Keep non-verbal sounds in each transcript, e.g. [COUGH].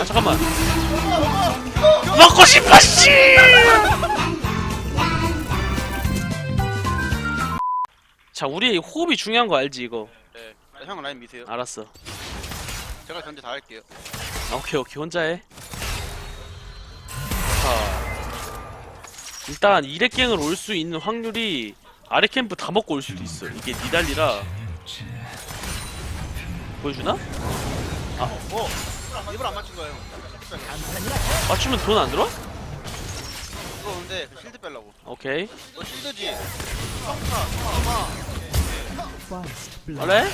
아 잠깐만 먹고 싶어 씨 자, 우리 호흡이 중요한 거 알지 이거? 네. 형 라인 미세요. 알았어. 제가 견제 다 할게요. 아, 오케이 오케이 혼자 해. 자, 일단 이레갱을 올 수 있는 확률이 아래 캠프 다 먹고 올 수도 있어. 이게 니달리라 보여주나? 어. 입을 안 맞춘 거예요. 맞추면 돈 안 들어? 들어오는데 그 실드 빼려고. 오케이. 너 실드지? 원래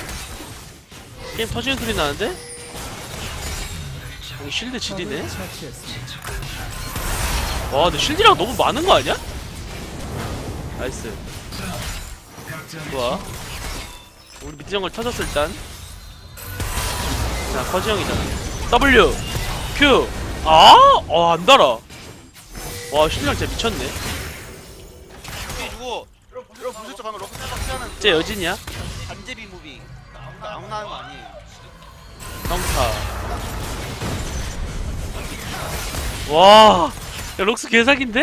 게임 터지는 소리 나는데? 여기 실드 지리네. 와, 근데 실드랑 너무 많은 거 아니야? 나이스. 좋아. 우리 밑에 정글 터졌어 일단. 자, 커지 형이잖아. W, Q. 아, 어, 안 달아. 와, 실드랑 진짜 미쳤네. 여러분 보셨죠? 방금 쟤 여진이야? 간제비 무비. 아무나 하는 거 아니에요. 평타. 와, 야, 럭스 개사기인데?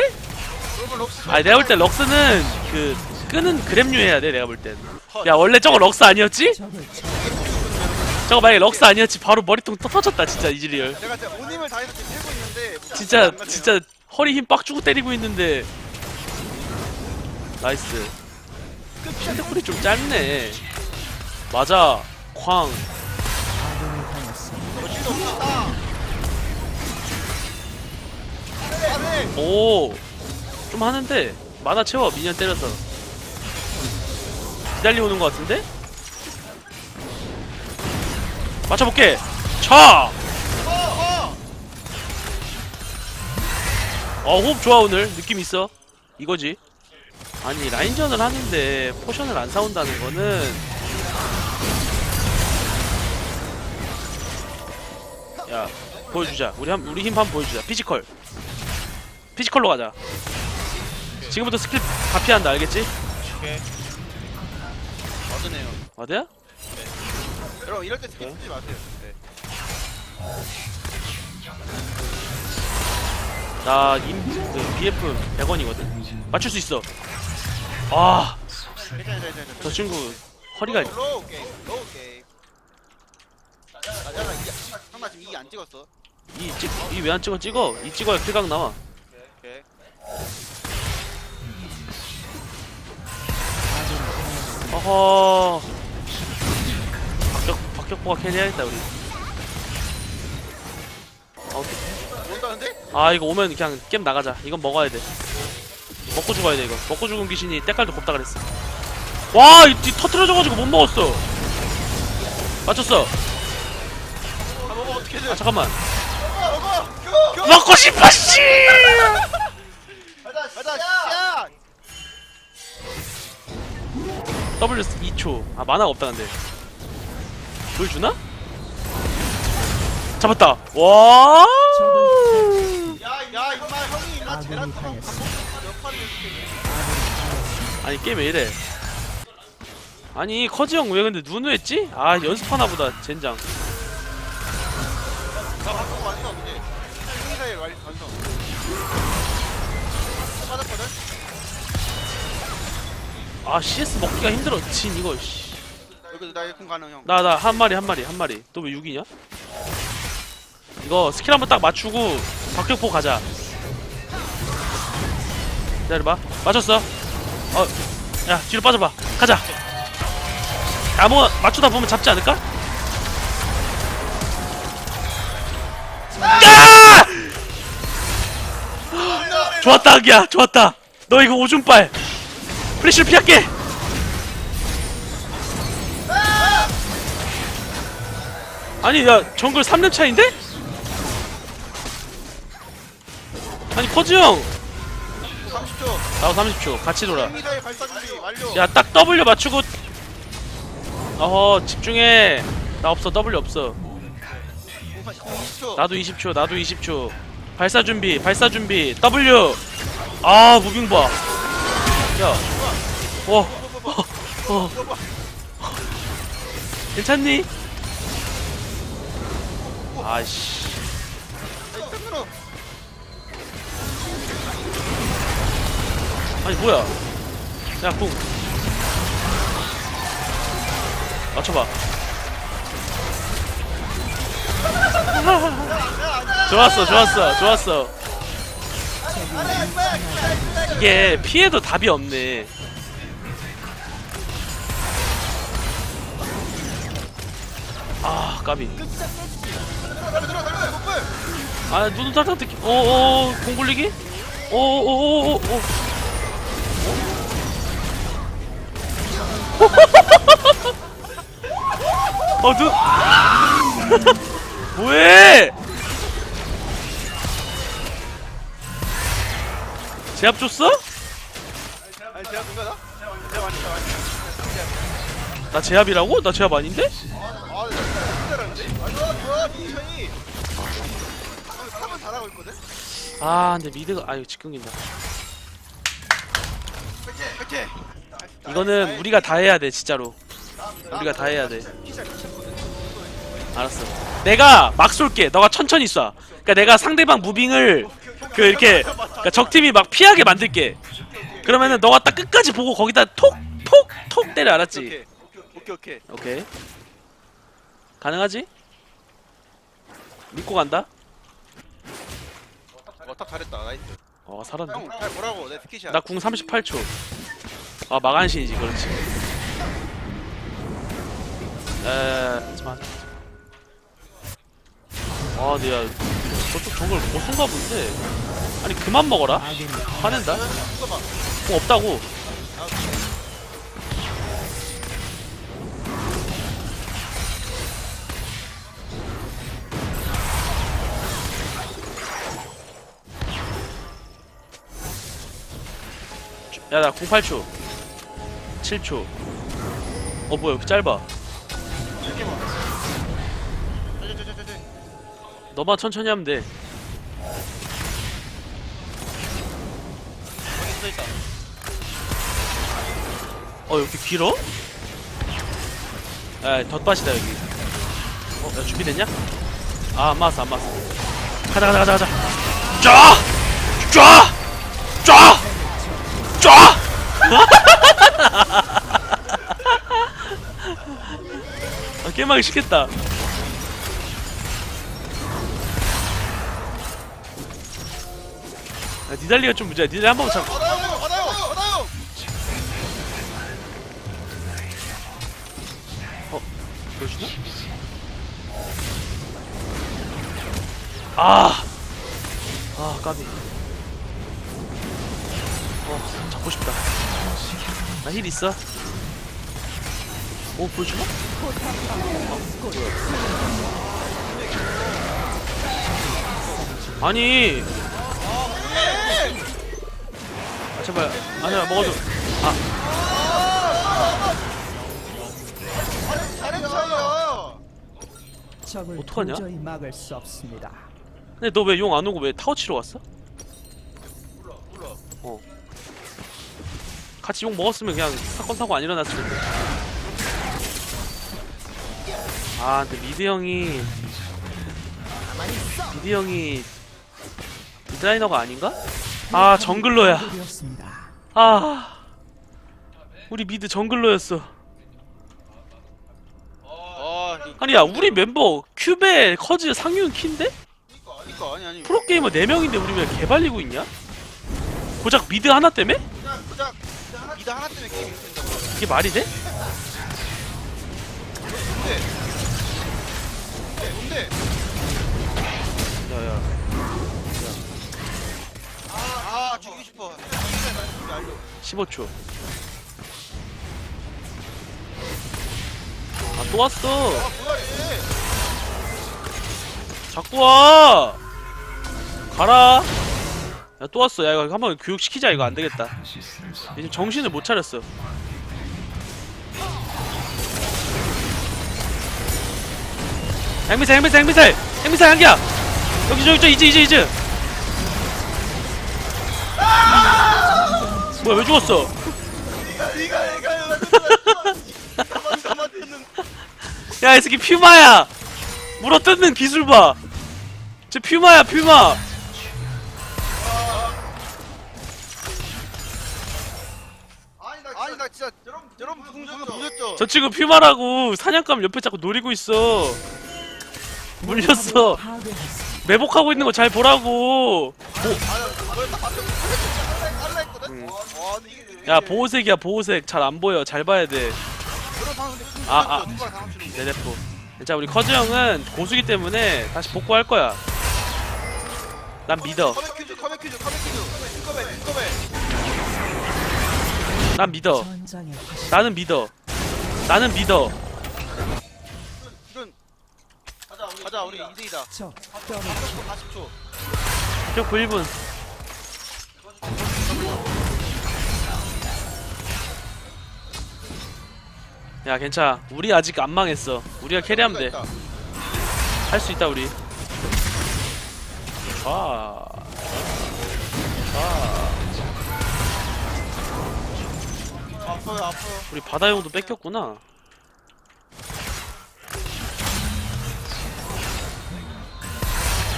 여러분. 아니 내가 볼 때 럭스는 그 끄는 그랩류 해야 돼 내가 볼 땐. 야 원래 저거 럭스 아니었지? 저거 만약에 럭스 아니었지 바로 머리통 터- 터졌다 진짜 이즈리얼. 제가 진짜 온 힘을 다해서 지금 해고 있는데 진짜. 진짜 허리 힘 빡 주고 때리고 있는데. 나이스. 핸드풀이 좀 짧네. 맞아. 쾅. 없었다. 오. 좀 하는데 만화 채워 미니언 때려서. 기다리 오는 것 같은데? 맞춰볼게. 차. 어 호흡 좋아 오늘 느낌 있어. 이거지. 아니 라인전을 하는데 포션을 안 사온다는 거는 야 보여주자. 우리 한 우리 힘 한번 보여주자. 피지컬. 피지컬로 가자. 지금부터 스킬 다 피한다 알겠지? 오케이. 맞으네요. 어디야? 여러분 이럴 때 스킬 쓰지 마세요. 네. 나 임 그 BF 100원이거든. 맞출 수 있어. 아, 괜찮아, 괜찮아, 괜찮아. 저 친구 허리가 로우 게임, 로우 게임. 맞아, 이 형나 지금 이안 찍었어. 이이왜 안 찍어 찍어? 이 찍어야 킬각 나와. 오케이. 어허. 박격 박격포가 캐리해야겠다 우리. 아, 오케이. 온다는데? 아 이거 오면 그냥 게임 나가자. 이건 먹어야 돼. 먹고 죽어야 돼 이거. 먹고 죽은 귀신이 때깔도 곱다 그랬어. 와, 이, 이 터트려져가지고 못 먹었어. 맞췄어. 아 먹어 어떻게든. 아 잠깐만. 먹어. 교. 먹고 싶어 씨. 가자, 가자, 야. W 2초. 아 만화가 없다 근데. 보여주나? 잡았다. 와. 야, 야, 임마 형이 해줄게. 아니 게임 왜 이래? 아니 커지 형 왜 근데 누누 했지? 아 연습하나 보다 젠장. 나 바꾸고 완성 이제. 형이사의 완성. 맞았거든? 아 CS 먹기가 힘들어. 진 이거. 씨. 여기 나 일품 가능 형. 나 나 한 마리 한 마리 한 마리. 또왜 6이냐? 이거 스킬 한번 딱 맞추고 박격포 가자. 기다려봐. 맞췄어. 어, 야 뒤로 빠져봐. 가자. 아무 맞추다 보면 잡지 않을까? 야! 좋았다 아기야 좋았다. 너 이거 오줌빨. 플래시를 피할게. 아니 야 정글 3렙 차인데? 아니 커즈 형. 30초. 나도 30초. 같이 돌아. 형이사의 발사 준비 완료. 야 딱 W 맞추고. 어허 집중해. 나 없어 W 없어. 20초. 나도 20초 나도 20초. 발사 준비 발사 준비. W. 아 무빙 봐. 야, 와, 어, 괜찮니? 아씨, 끊어. 아니 뭐야? 야 궁 맞춰봐. [LAUGHS] 좋았어 좋았어 좋았어. 이게 피해도 답이 없네. 아 까비. 아 눈은 살짝 듣기 어어 공 굴리기 [LAUGHS] 어어어어어 어눈 [LAUGHS] 뭐해 제압 줬어? 아니 제가 누가다? 제가 많이 제가 많이. 나 제압이라고? 나 제압 아닌데? 아, 나 진짜? 아, 좋아, 좋아, 니션이. 아, 있거든? 아 근데 미드가 아유 직경긴다 그치? 이거는 우리가 다 해야 돼 진짜로 우리가 다 해야 돼? 알았어. 내가 막 쏠게. 너가 천천히 쏴. 그러니까 내가 상대방 무빙을 그 이렇게 그러니까 적 팀이 막 피하게 만들게. 그러면은 너가 딱 끝까지 보고 거기다 톡 톡 톡 때려 알았지? 오케이, 오케이, 오케이. 오케이. 가능하지? 믿고 간다. 어, 탑 잘했다, 나이스. 어 살았네. 형, 잘 보라고, 내 스키샷. 나궁 38초. 아 마간신이지 그렇지. 에 하지만. 아, 야 저쪽 정글 고순가 본데. 아니 그만 먹어라. 화낸다. 이거 봐. 공 없다고. 야나 08초 7초 어 뭐야 이렇게 짧아 이렇게 봐. 저기. 너만 천천히 하면 돼 여기 써 있다. 어 이렇게 길어? 야 덧밭이다 여기 어? 야 준비됐냐? 아 안 맞았어 안 맞았어 가자 가자 가자 가자 쫙! 쫙! 쫙! [LAUGHS] 아 게임하기 싫겠다 야, 니달리가 좀 문제야 니달리 한번 잡 받아요! 보여주나? 아! 아, 까비. 어, 잡고 싶다. 나 힐 있어. 오, 보여주나? 아니! 아, 제발. 아니야, 먹어줘. 잘했어요! 적을 어떡하냐? 도저히 막을 수 없습니다. 근데 너 왜 용 안 오고 왜 타워 치러 갔어? 몰라, 몰라. 어. 같이 욕 먹었으면 그냥 사건 사고 안 일어났을 텐데. 아, 근데 미드 형이 미드 형이 디자이너가 아닌가? 아, 정글러야. 아, 우리 미드 정글러였어. 아, 이- 아니 야, 우리 멤버 큐베, 커즈, 상윤 킨데? 아니. 프로게이머 4명인데 우리 왜 개발리고 있냐? 고작 미드 하나 때문에? 이다 하나 때문에 게임이 된다고. 이게 말이 돼? 뭔데? 뭔데? 야야 아, 죽이고 싶어. 알려. 15초 아 또 왔어 아, 뭐야, 얘! 자꾸 와 가라 야 또 왔어. 야 이거 한번 교육시키자. 이거 안 되겠다. 지금 정신을 못 차렸어. 행미살 행미살 행미살! 행미살 한기야! 여기 저기 저 이즈 이즈 이즈 뭐야 왜 죽었어. [LAUGHS] 야 이 새끼 퓨마야! 물어뜯는 기술 봐! 저 퓨마야 퓨마 나 진짜 여러분 궁 방금 보셨죠? 저 친구 퓨마라고 사냥감 옆에 자꾸 노리고 있어 물렸어. 매복하고 있는 거 잘 보라고 깔라 했거든? 와 근데 이게 야 보호색이야 보호색 잘 안 보여 잘 봐야 돼 방금 근데 아? 아. 누가 거 내대포 자 우리 커즈 형은 고수기 때문에 다시 복구할 거야 난 믿어 커백 퀴즈 커백 퀴즈 커백 퀴즈 컵백 컵백 난 믿어. 나는 믿어. 나는 믿어. 가자 우리 2대2다 적 더블 40초 저 9일분. 야 괜찮아. 우리 아직 안 망했어. 우리가 캐리하면 돼. 할 수 있다. 우리. 아. 아. 아파요 아파요. 우리 바다용도 뺏겼구나.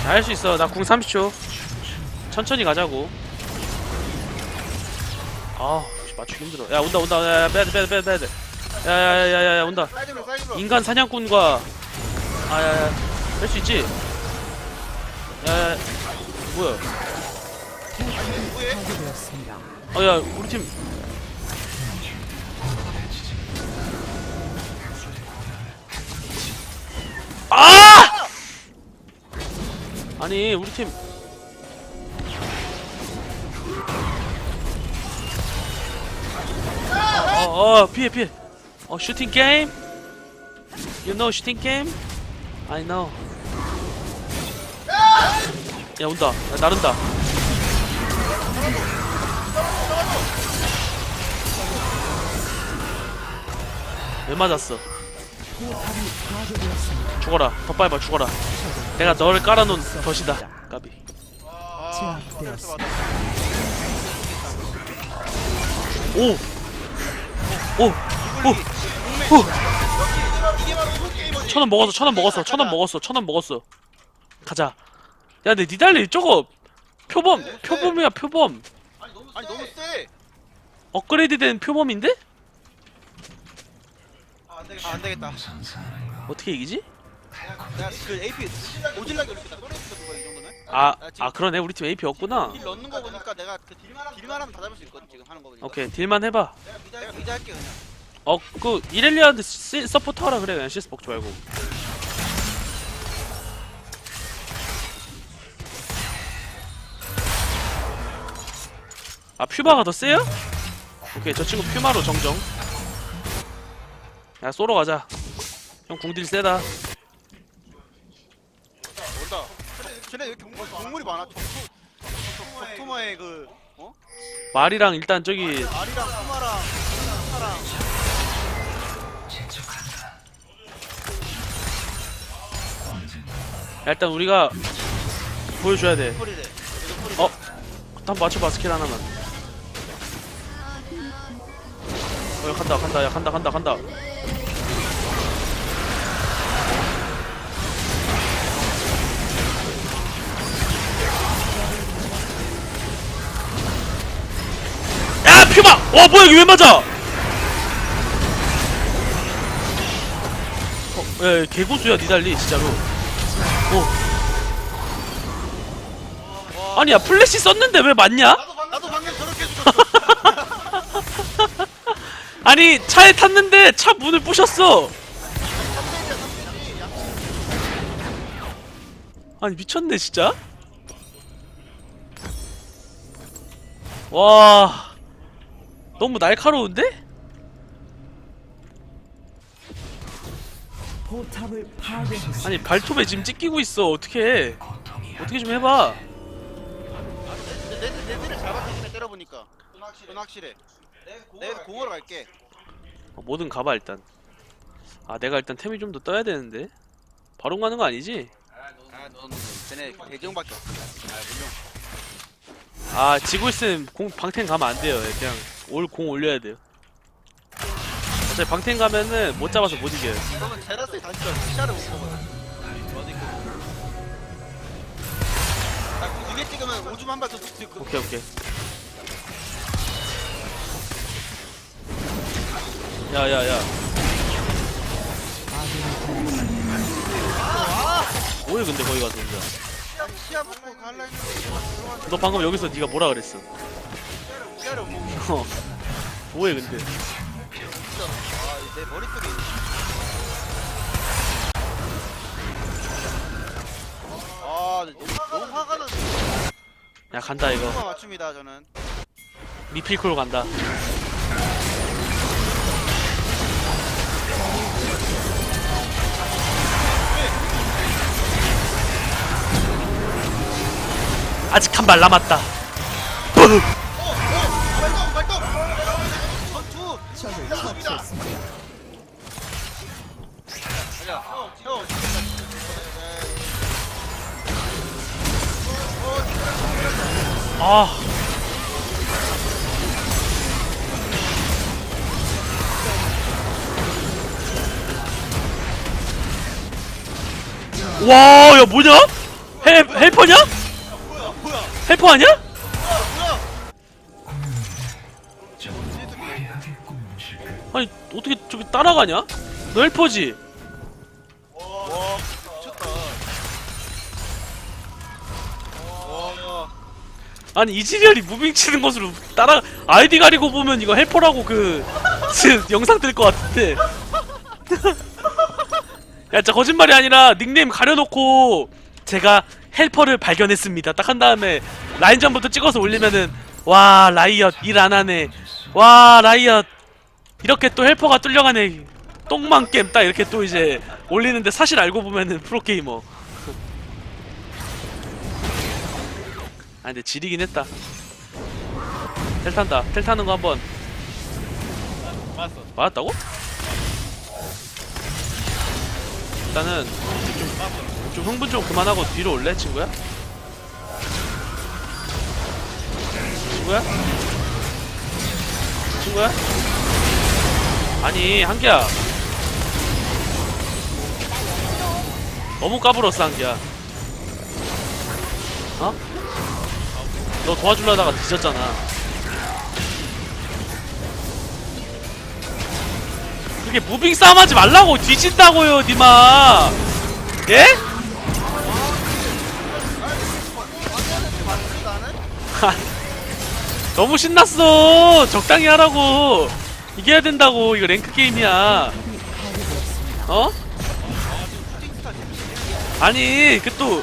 할 수 있어. 나 궁 30초. 천천히 가자고. 아 씨, 맞추기 힘들어. 야 온다 온다. 야, 야 빼야돼 빼야돼 빼야돼. 빼야돼 야 야 야 야야 온다. 사이드로 사이드로. 인간 사냥꾼과 아 야야. 뺄수 있지? 야야 뭐야. 뭐해? 파괴되었습니다. 어야 우리 팀 아! 아니 우리 팀. 어, 어 피해 피해. 어 슈팅 게임? You know 슈팅 게임? I know. 야 온다. 야, 나른다. 왜 맞았어? 죽어라. 더 빨리 봐, 죽어라. 내가 너를 깔아놓은 덫이다. 까비. 오! 오! 오! 오! 천원 먹었어, 천원 먹었어, 천원 먹었어, 천원 먹었어. 가자. 야, 근데 니달리 저거 표범, 표범이야, 표범. 아니 너무 세 업그레이드 된 표범인데? 아, 안 되겠다 어떻게 이기지? 내가 그 AP 오질라게 이렇게 다 꺼내주다 누가 이 정도는 아, 나 지금 아, 그러네. 우리 팀 AP 없구나. 딜 넣는 거 보니까 내가 그 딜만, 딜만 하면 다 잡을 수 있거든 지금 하는 거 보니까 오케이, 딜만 해봐. 내가 미드 할게 그냥 어, 그, 이렐리아한테 시- 서포터 하라 그래. 그냥 CS 먹지 말고. 아, 퓨마가 더 세요? 오케이, 저 친구 퓨마로 정정. 야, 쏘러 가자. 형 궁딜 세다. 온다 쟤네 왜 이렇게 동물이 많아 적토 적토마의 그 어? 말이랑 일단 저기, 알이랑 푸마랑 푸마랑 야, 일단 우리가 보여줘야 돼. 소리래 어? 한번 맞춰봐, 스킬 하나만. 어, 야, 간다, 간다, 야, 간다, 간다, 간다. 야, 퓨마! 와, 뭐야, 이게 왜 맞아? 어, 야, 야, 개고수야, 니달리, 진짜로. 오. 아니, 야, 플래시 썼는데 왜 맞냐? 나도 방금 [LAUGHS] 저렇게 죽었어 아니 차에 탔는데 차 문을 부셨어. 아니 미쳤네 진짜. 와 너무 날카로운데? 포탑을. 아니 발톱에 지금 찢기고 있어 어떻게? 어떻게 좀 해봐. 내, 내, 내 딜을 잘 받치네 때려보니까 넌 확실해 내가 공으로 갈게 어, 뭐든 가봐 일단. 아 내가 일단 템이 좀 더 떠야 되는데. 바로 가는 거 아니지? 아넌 쟤네 대정밖에 없어 아 물론 아 지고 있으면 공 방템 가면 안 돼요. 그냥 올 공 올려야 돼요. 어차피 방템 가면은 못 잡아서 못 이겨요. 그러면 제라스의 단점 시야를 못 어디 뒤에 찍으면 오줌 한 발더 쏠수 있거든 오케이 오케이. 야야야. 뭐해 근데 거기 가서 혼자. 시야, 먹고 갈라 너 방금 여기서 네가 뭐라 그랬어 기다려 뭐 어. 뭐해 근데? 진짜 아 내 머릿속에 있는 아 너무, 너무 화가 나서 야 간다 이거. 맞춥니다 저는. 미필크로 간다. 아직 한 발 남았다. 발 저기 따라가냐? 너 헬퍼지? 와 미쳤다 와 아니 이지리얼이 무빙 치는 것으로 따라 아이디 가리고 보면 이거 헬퍼라고 그그 영상 뜰 것 같은데. [LAUGHS] 야, 진짜 거짓말이 아니라 닉네임 가려놓고 제가 헬퍼를 발견했습니다. 딱 한 다음에 라인전부터 찍어서 올리면은 와 라이엇 일 안 하네. 와 라이엇 이렇게 또 헬퍼가 뚫려가네. 똥망 게임 딱 이렇게 또 이제 올리는데 사실 알고 보면은 프로 게이머. 아 근데 지리긴 했다. 텔 탄다. 텔 타는 거 한번 맞았어 맞았다고? 일단은 좀, 좀 흥분 좀 그만하고 뒤로 올래 친구야? 친구야? 친구야? 아니 한기야. 너무 까불었어 한기야. 어? 너 도와주려다가 뒤졌잖아. 그게 무빙 싸움 하지 말라고. 뒤진다고요 니마. 예? [LAUGHS] 너무 신났어. 적당히 하라고 이겨야 된다고 이거 랭크 게임이야 어? 아니 그 또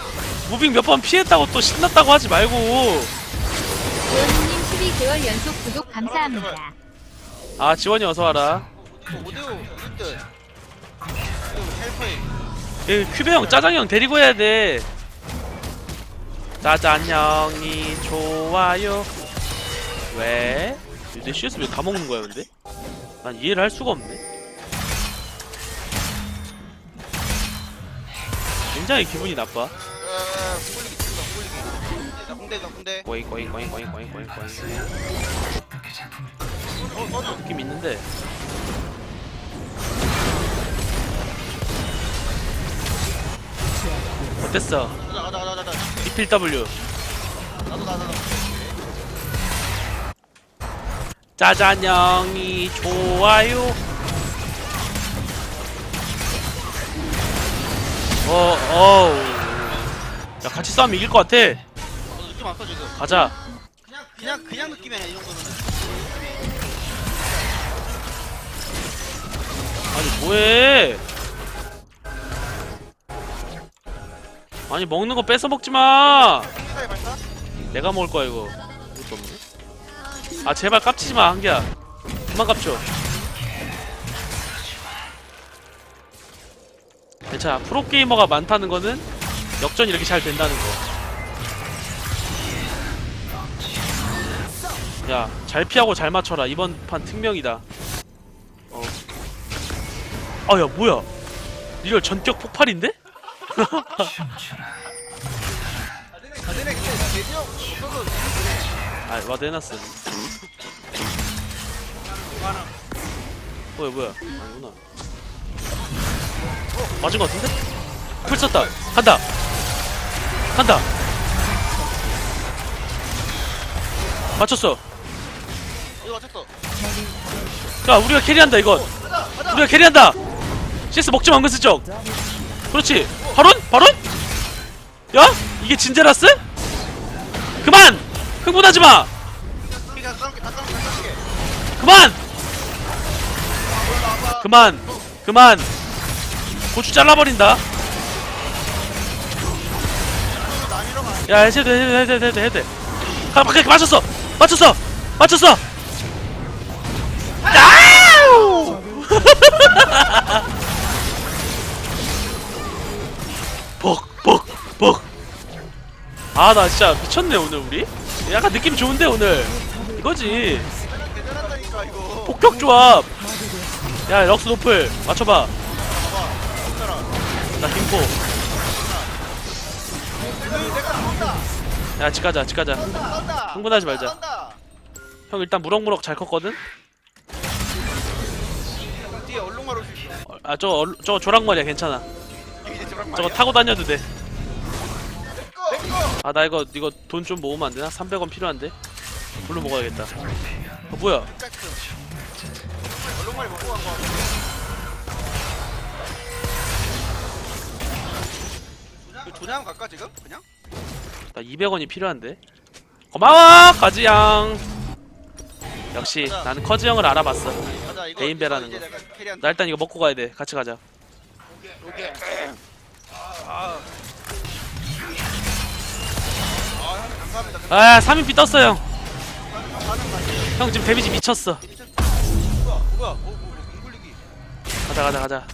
무빙 몇 번 피했다고 또 신났다고 하지 말고 조현님 12개월 연속 구독 감사합니다. 아 지원이 어서 와라 5대5 1등 헬퍼에 예, 큐베 형 짜장 형 데리고 해야 돼 짜장 형이 좋아요 왜? 근데 CS 왜 다 먹는 거야 근데? 난 이해를 할 수가 없네. 굉장히 기분이 나빠. 어, 홀리기 찍어 홀리기 나 홍대 나 홍대 꼬잉 꼬잉 꼬잉 꼬잉 꼬잉 꼬잉 꼬잉 어 맞아 느낌 있는데. 어땠어? 가자 가자 가자 가자 리필 W. 나도 나도 나도 짜장형이 좋아요. 어, 어우. 야, 같이 싸우면 이길 것 같아. 너 느낌 왔어 지금 가자. 그냥 그냥 그냥 느낌이야 이 정도는 아니, 뭐해. 아니, 먹는 거 뺏어 먹지 마. 발사 내가 먹을 거야, 이거. 아, 제발 깝치지 마, 한기야. 그만 깝쳐. 괜찮아. 프로게이머가 많다는 거는 역전이 이렇게 잘 된다는 거. 야, 잘 피하고 잘 맞춰라. 이번 판 특명이다. 어. 아, 야, 뭐야? 이걸 전격 폭발인데? [LAUGHS] 아, 와드 해놨어. 뭐야, 뭐야. 아니구나. 어, 맞은 것 같은데? 풀 썼다. 간다. 간다. 맞췄어 이거 맞췄어 야 우리가 캐리한다 이건 우리가 캐리한다 CS 먹지 마 은근슬쩍 그렇지 바론? 바론? 야? 이게 진제라스? 그만! 흥분하지마 그만! 그만! 그만! 고추 잘라버린다 야 해도 돼 해도 돼 해도 돼돼 가, 가, 맞췄어! 맞췄어! 맞췄어! 야우! [LAUGHS] 벅! 벅! 벅! 아 나 진짜 미쳤네 오늘 우리 약간 느낌 좋은데 오늘 이거지 폭격 조합 야 럭스 노플 맞춰봐. 나 김포. 내가 쏜다 야 집 가자 집 가자. 쏜다 흥분하지 말자. 형 일단 무럭무럭 잘 컸거든? 뒤에 얼룩말 올수 있어. 아저 저 조랑머리야 괜찮아. 저거 타고 다녀도 돼아 나 이거 이거 돈 좀 모으면 안 되나? 300원 필요한데? 물로 먹어야겠다. 어 뭐야 얼룩말이 먹고 간거 같아 이거 조냥 갈까 지금? 그냥? 나 200원이 필요한데. 고마워 커즈형. 역시 나는 커즈 형을 알아봤어. 가자 이거. 이제 내가 캐리한다 나 일단 이거 먹고 가야 돼. 같이 가자. 요게 아 아, 형 감사합니다. 아 3인피 떴어 형. 가는 맛이 형 지금 데미지 미쳤어 가자 가자 가자.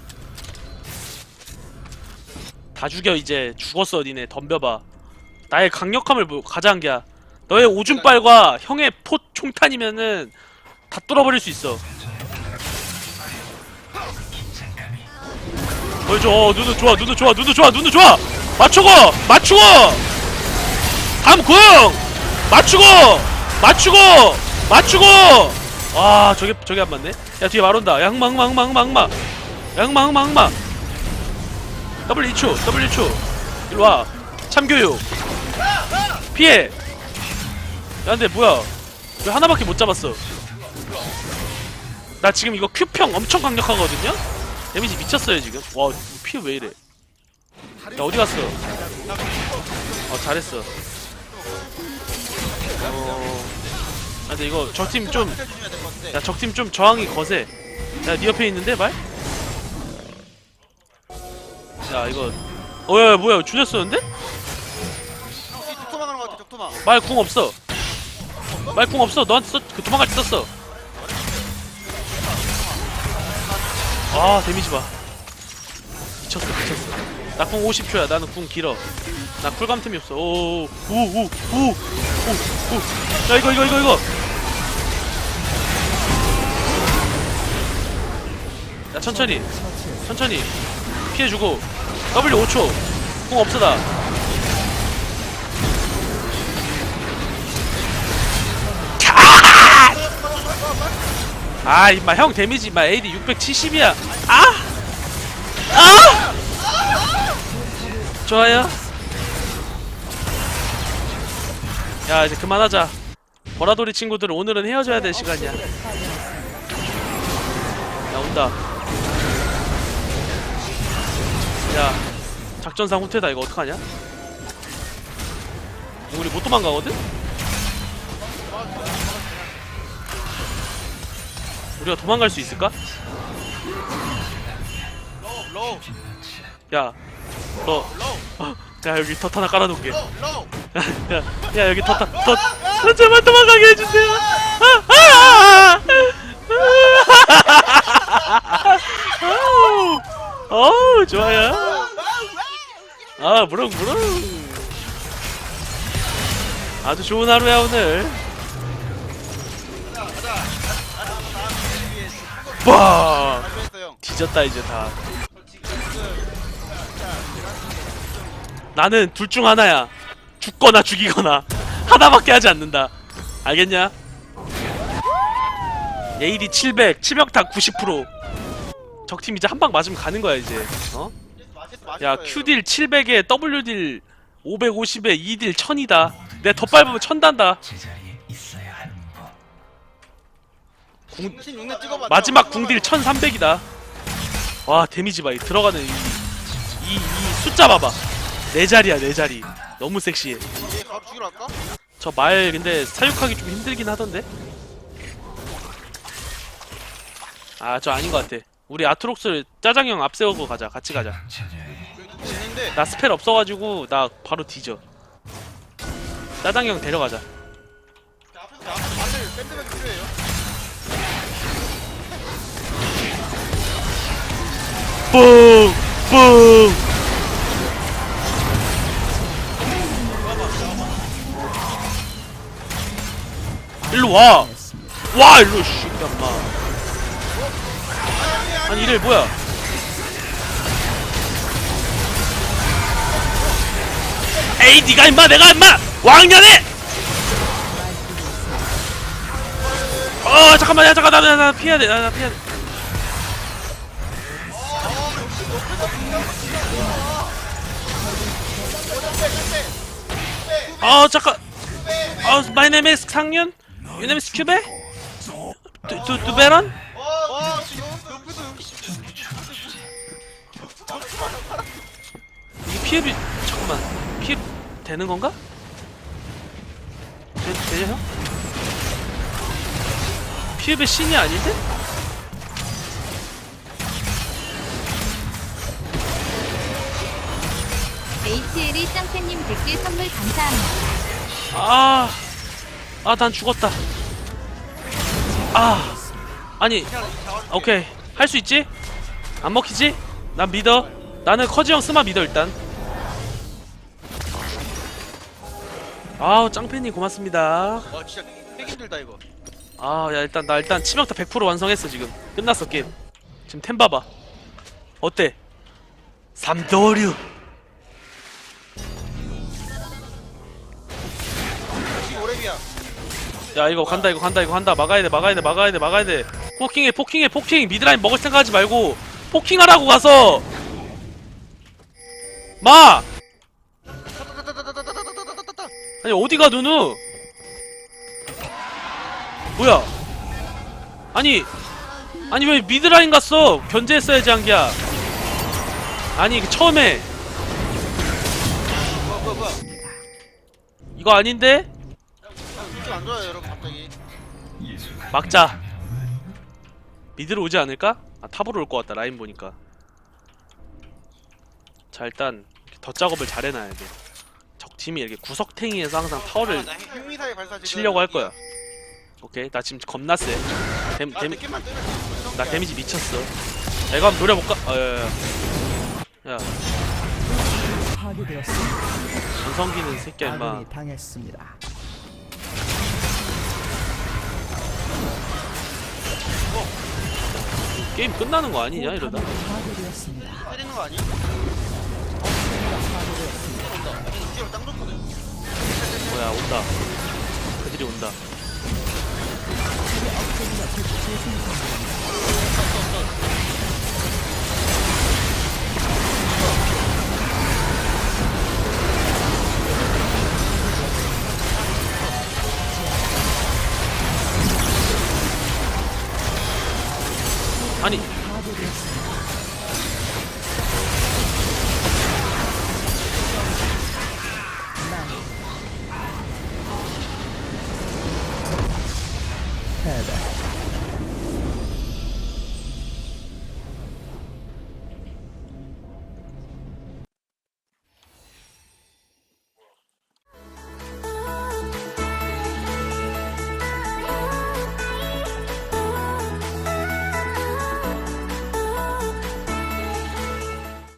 다 죽여 이제. 죽었어 니네. 덤벼봐. 나의 강력함을 뭐 가자한 게야. 너의 오줌빨과 형의 포 총탄이면은 다 뚫어버릴 수 있어. 보여줘? 어, 눈은 좋아 눈은 좋아 눈은 좋아 눈은 좋아! 맞추고! 맞추고! 다음 궁! 맞추고! 맞추고! 맞추고! 와 저게 저게 안 맞네 야 뒤에 말 온다. 흑마 흑마 W 2초 W 2초. 일로와. 참교육. 피해. 야 근데 뭐야? 왜 하나밖에 못 잡았어? 나 지금 이거 큐평 엄청 강력하거든요? 데미지 미쳤어요 지금. 와 피해 왜 이래? 야 어디 갔어? 어 잘했어. 어... 아 근데 이거 적팀 좀 해주셔 야. 야 적팀 좀 저항이 거세. 야네 옆에 있는데 말? 야 이거. 어야 뭐야 주냈었는데? 형, 뒤 톡톡 하는 것 같아. 톡톡. 말궁 없어. 말 궁 없어. 너한테 썼, 그 도망갈 때 썼어. 아 데미지 봐. 미쳤어 미쳤어. 나 궁 50초야. 나는 궁 길어. 나 쿨감 틈이 없어. 오오오오오오야 이거 이거 이거 이거 천천히. 천천히. 피해주고. W 5초. 궁 없어 나 아! 임마. 형 데미지 임마. AD 670이야. 아! 아! 좋아요. 야 이제 그만하자. 보라돌이 친구들 오늘은 헤어져야 될 시간이야. 야 온다 작전상 후퇴다 이거 어떡하냐 우리 못 도망가거든? 우리가 도망갈 수 있을까? 야, 너, 어, 야 여기 덫 하나 깔아놓을게. 야. 야 여기 덫, 하- 덫, 아, 제발 도망가게 해주세요. 아, 아, 아, 아우, 어우, 좋아요. 아, 무릉무릉. 아주 좋은 하루야 오늘. 와. 뒤졌다 이제 다. 나는 둘 중 하나야. 죽거나 죽이거나 하나밖에 하지 않는다. 알겠냐? 예일이 700, 치명타 90%. 적팀 이제 한 방 맞으면 가는 거야 이제. 어? 야 Q딜 700에 W딜 550에 2딜 1000이다. 내가 더 밟으면 1000 단다. 궁신 6렙 찍어봐 마지막 궁딜 1300이다. 와 데미지 봐이 들어가는 이, 이, 이 숫자 봐봐. 네 자리야 네 자리. 너무 섹시해. 얘 바로 죽이러 갈까? 저 말 근데 사육하기 좀 힘들긴 하던데? 아 저 아닌 것 같아 우리 아트록스 짜장 형 앞세우고 가자. 같이 가자. [LAUGHS] 나 스펠 없어가지고 나 바로 뒤져. 짜장 형 데려가자. 앞에서 앞에서 만들 밴드맨 필요해요. 뿡! 뿡! 일로 와! 와 일로 씨 엄마 아니 이래 뭐야? 에이 니가 임마 내가 임마! 왕년에! 어 잠깐만 야 잠깐 나나 나 피해야 돼나 나 피해야 돼. 어 잠깐 어 my name is 상윤? your name is 큐베? 두, 두, 두베런 피해비 잠깐만 피해 되는 건가? 되, 되냐 형? 피해비 신이 아닌데? 짱팬님 100개 선물 감사합니다. 아, 아, 난 죽었다. 아, 아니, 오케이, 할 수 있지? 안 먹히지? 난 믿어. 나는 커지 형 스마 믿어 일단. 아우 짱팬님 고맙습니다. 와 진짜 되게 힘들다 이거 아, 야 일단 나 일단 치명타 100% 완성했어 지금. 끝났어 게임. 지금 템 봐봐. 어때? 삼도류. 오랩이야 야 이거 간다 이거 간다 이거 간다 막아야 돼 막아야 돼 막아야 돼 막아야 돼 포킹해 포킹해 포킹 미드라인 먹을 생각하지 말고 포킹하라고 가서 마 아니 어디가 누누? 뭐야? 아니 아니 왜 미드라인 갔어? 견제했어야지 한기야. 아니 그 처음에. 이거 아닌데? 막자. 미드로 오지 않을까? 아 탑으로 올 것 같다 라인 보니까. 자 일단 덧작업을 잘 해놔야 돼 적팀이 이렇게 구석탱이에서 항상 타워를 아, 나 핵미사일 발사 지금 치려고 할 거야 오케이 나 지금 겁나 세 데, 아 데, 느낌만 뜨면 돼. 나 데미지 미쳤어 야 이거 한번 노려볼까? 어, 야야 야 야 파괴되었습니다. 전성기는 새끼야 임마 아군이 당했습니다. 게임 끝나는 거 아니냐 이러다 파괴되었습니다. 때리는 거 아니 뭐야 온다. 그들이 온다.